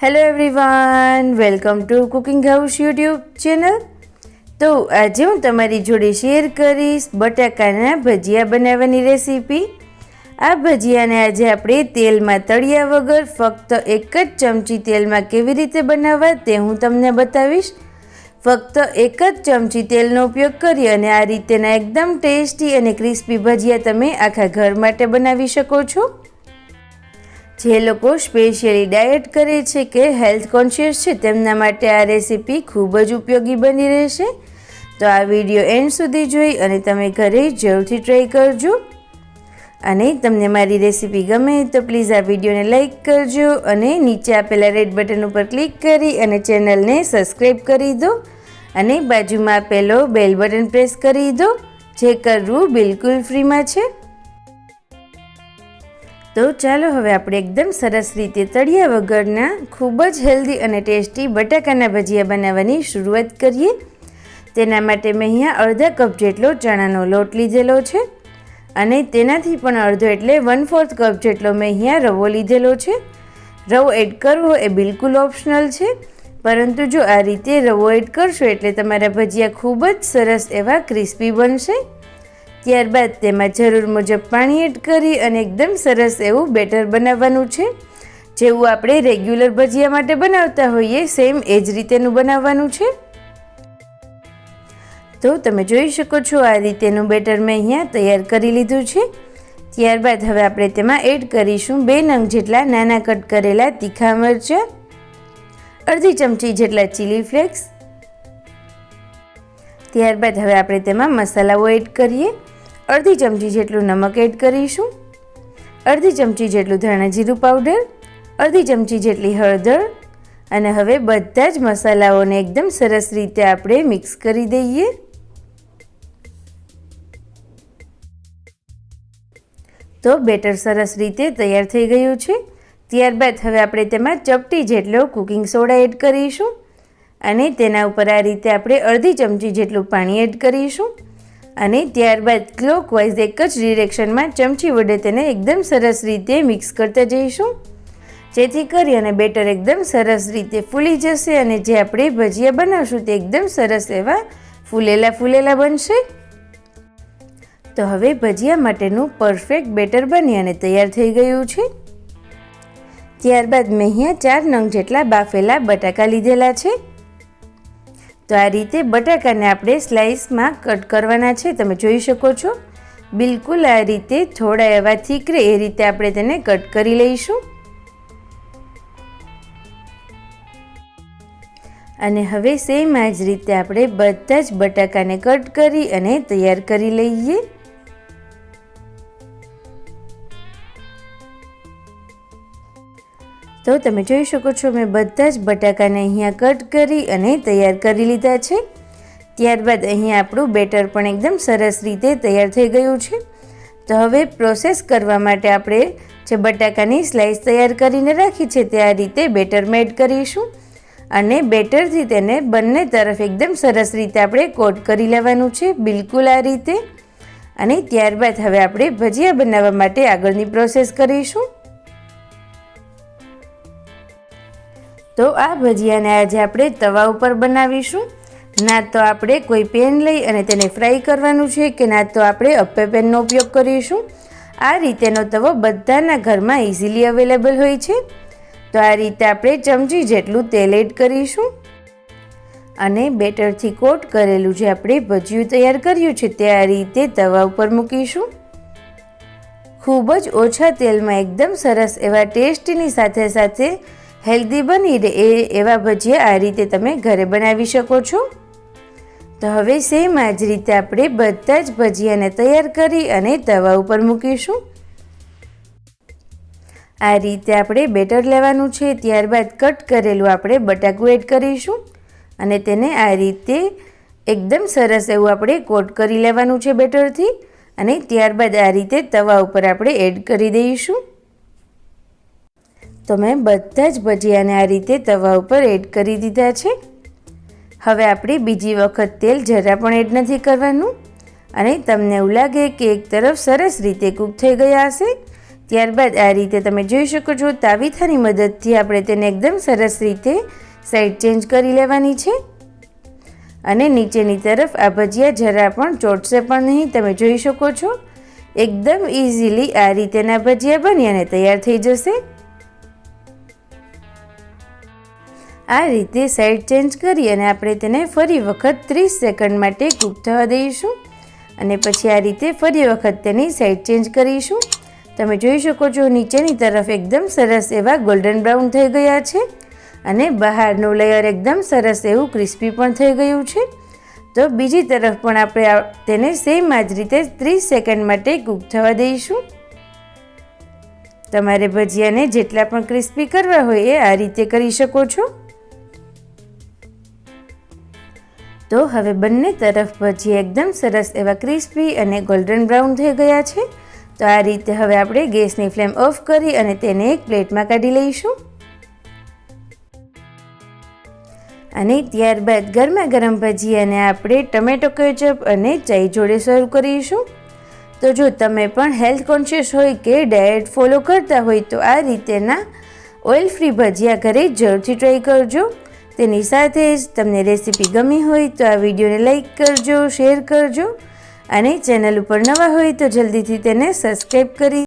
Hello everyone welcome to cooking house YouTube channel તો આજે હું તમારી જોડે શેર કરીશ બટાકાના ભજીયા બનાવવાની રેસીપી આ ભજીયાને આજે આપણે તેલમાં તળિયા વગર ફક્ત એક જ ચમચી તેલમાં કેવી રીતે બનાવવા તે હું તમને બતાવીશ. ફક્ત એક જ ચમચી તેલનો ઉપયોગ કરી અને આ રીતેના એકદમ ટેસ્ટી અને ક્રિસ્પી ભજીયા તમે આખા ઘર માટે બનાવી શકો છો. જે લોકો સ્પેશિયલી ડાયટ કરે છે કે હેલ્થ કોન્શિયસ છે, તેમના માટે આ રેસીપી ખૂબ જ ઉપયોગી બની રહેશે. તો આ વીડિયો એન્ડ સુધી જોઈ અને તમે ઘરે જરૂરથી ટ્રાય કરજો. અને તમને મારી રેસીપી ગમે તો પ્લીઝ આ વિડીયોને લાઇક કરજો અને નીચે આપેલા રેડ બટન ઉપર ક્લિક કરી અને ચેનલને સબસ્ક્રાઈબ કરી દો. અને બાજુમાં આપેલો બેલ બટન પ્રેસ કરી દો, જે કરવું બિલકુલ ફ્રીમાં છે. તો ચાલો હવે આપણે એકદમ સરસ રીતે તળિયા વગરના ખૂબ જ હેલ્ધી અને ટેસ્ટી બટાકાના ભજીયા બનાવવાની શરૂઆત કરીએ. તેના માટે મેં અહીંયા અડધા કપ જેટલો ચણાનો લોટ લીધેલો છે અને તેનાથી પણ અડધો એટલે વન ફોર્થ કપ જેટલો મેં અહીંયા રવો લીધેલો છે. રવો એડ કરવો એ બિલકુલ ઓપ્શનલ છે, પરંતુ જો આ રીતે રવો એડ કરશો એટલે તમારા ભજીયા ખૂબ જ સરસ એવા ક્રિસ્પી બનશે. ત્યારબાદ તેમાં જરૂર મુજબ પાણી એડ કરી અને એકદમ સરસ એવું બેટર બનાવવાનું છે. જેવું આપણે રેગ્યુલર ભજીયા માટે બનાવતા હોઈએ, સેમ એ જ રીતેનું બનાવવાનું છે. તો તમે જોઈ શકો છો આ રીતેનું બેટર મેં અહીંયા તૈયાર કરી લીધું છે. ત્યારબાદ હવે આપણે તેમાં એડ કરીશું બે નંગ જેટલા નાના કટ કરેલા તીખા મરચાં, અડધી ચમચી જેટલા ચીલી ફ્લેક્સ. ત્યારબાદ હવે આપણે તેમાં મસાલાઓ એડ કરીએ. અડધી ચમચી જેટલું નમક એડ કરીશું. અડધી ચમચી જેટલું ધાણા જીરું પાવડર અડધી ચમચી જેટલી હળદર અને હવે બધા જ મસાલાઓને એકદમ સરસ રીતે આપણે મિક્સ કરી દઈએ. તો બેટર સરસ રીતે તૈયાર થઈ ગયું છે. ત્યારબાદ હવે આપણે તેમાં ચપટી જેટલો કુકિંગ સોડા એડ કરીશું અને તેના ઉપર આ રીતે આપણે અડધી ચમચી જેટલું પાણી એડ કરીશું. અને ત્યારબાદ ક્લોકવાઇઝ એક જ ડિરેક્શનમાં ચમચી વડે તેને એકદમ સરસ રીતે મિક્સ કરતા જઈશું. જેથી કરી અને બેટર એકદમ સરસ રીતે ફૂલી જશે અને જે આપણે ભજીયા બનાવશું તે એકદમ સરસ એવા ફૂલેલા ફૂલેલા બનશે. તો હવે ભજીયા માટેનું પરફેક્ટ બેટર બની અને તૈયાર થઈ ગયું છે. ત્યારબાદ મેં અહીંયા ચાર નંગ જેટલા બાફેલા બટાકા લીધેલા છે. તો આ રીતે બટાકાને આપણે સ્લાઇસમાં કટ કરવાના છે, તમે જોઈ શકો છો. બિલકુલ આ રીતે થોડા એવા થીકરે એ રીતે આપણે તેને કટ કરી લઈશું. અને હવે સેમ આ જ રીતે આપણે બધા જ બટાકાને કટ કરી અને તૈયાર કરી લઈએ. તો તમે જોઈ શકો છો, મેં બધા જ બટાકાને અહીંયા કટ કરી અને તૈયાર કરી લીધા છે. ત્યારબાદ અહીંયા આપણું બેટર પણ એકદમ સરસ રીતે તૈયાર થઈ ગયું છે. તો હવે પ્રોસેસ કરવા માટે આપણે જે બટાકાની સ્લાઇસ તૈયાર કરીને રાખી છે, તે આ રીતે બેટર મેડ કરીશું. અને બેટરથી તેને બંને તરફ એકદમ સરસ રીતે આપણે કોટ કરી લેવાનું છે, બિલકુલ આ રીતે. અને ત્યારબાદ હવે આપણે ભજીયા બનાવવા માટે આગળની પ્રોસેસ કરીશું. તો આ ભજીયાને આજે આપણે તવા ઉપર બનાવીશું. ના તો આપણે કોઈ પેન લઈ અને તેને ફ્રાય કરવાનું છે કે ના તો આપણે અપ્પે પેનનો ઉપયોગ કરીશું. આ રીતેનો તવો બધાના ઘરમાં ઇઝીલી અવેલેબલ હોય છે. તો આ રીતે આપણે ચમચી જેટલું તેલ એડ કરીશું. અને બેટરથી કોટ કરેલું જે આપણે ભજીયું તૈયાર કર્યું છે તે આ રીતે તવા ઉપર મૂકીશું. ખૂબ જ ઓછા તેલમાં એકદમ સરસ એવા ટેસ્ટની સાથે સાથે હેલ્ધી બની રહે એ એવા ભજીયા આ રીતે તમે ઘરે બનાવી શકો છો. તો હવે સેમ આ જ રીતે આપણે બધા જ ભજીયાને તૈયાર કરી અને તવા ઉપર મૂકીશું. આ રીતે આપણે બેટર લેવાનું છે, ત્યારબાદ કટ કરેલું આપણે બટાકું એડ કરીશું અને તેને આ રીતે એકદમ સરસ એવું આપણે કોટ કરી લેવાનું છે બેટરથી અને ત્યારબાદ આ રીતે તવા ઉપર આપણે એડ કરી દઈશું. તો મેં બધા જ ભજીયાને આ રીતે તવા ઉપર એડ કરી દીધા છે. હવે આપણે બીજી વખત તેલ જરા પણ એડ નથી કરવાનું. અને તમને એવું લાગે કે એક તરફ સરસ રીતે કૂક થઈ ગયા હશે, ત્યારબાદ આ રીતે તમે જોઈ શકો છો તાવીથાની મદદથી આપણે તેને એકદમ સરસ રીતે સાઈડ ચેન્જ કરી લેવાની છે. અને નીચેની તરફ આ ભજીયા જરા પણ ચોટશે પણ નહીં, તમે જોઈ શકો છો. એકદમ ઇઝીલી આ રીતેના ભજીયા બની અને તૈયાર થઈ જશે. આ રીતે સાઈડ ચેન્જ કરી અને આપણે તેને ફરી વખત ત્રીસ સેકન્ડ માટે કૂક થવા દઈશું. અને પછી આ રીતે ફરી વખત તેની સાઈડ ચેન્જ કરીશું. તમે જોઈ શકો છો, નીચેની તરફ એકદમ સરસ એવા ગોલ્ડન બ્રાઉન થઈ ગયા છે અને બહારનું લેયર એકદમ સરસ એવું ક્રિસ્પી પણ થઈ ગયું છે. તો બીજી તરફ પણ આપણે તેને સેમ આ જ રીતે ત્રીસ સેકન્ડ માટે કૂક થવા દઈશું. તમારે ભજીયાને જેટલા પણ ક્રિસ્પી કરવા હોય એ આ રીતે કરી શકો છો. તો હવે બંને તરફ ભજીયા એકદમ સરસ એવા ક્રિસ્પી અને ગોલ્ડન બ્રાઉન થઈ ગયા છે. તો આ રીતે હવે આપણે ગેસની ફ્લેમ ઓફ કરી અને તેને એક પ્લેટમાં કાઢી લઈશું. અને ત્યારબાદ ગરમા ગરમ ભજીયાને આપણે ટમેટો કેચઅપ અને ચાય જોડે સર્વ કરીશું. તો જો તમે પણ હેલ્થ કોન્શિયસ હોય કે ડાયટ ફોલો કરતા હોય તો આ રીતેના ઓઇલ ફ્રી ભજીયા ઘરે જરૂરથી ટ્રાય કરજો. તેની સાથે જ તમને રેસીપી ગમી હોય તો આ વિડીયોને લાઇક કરજો, શેર કરજો અને ચેનલ ઉપર નવા હોય તો જલ્દીથી તેને સબસ્ક્રાઈબ કરી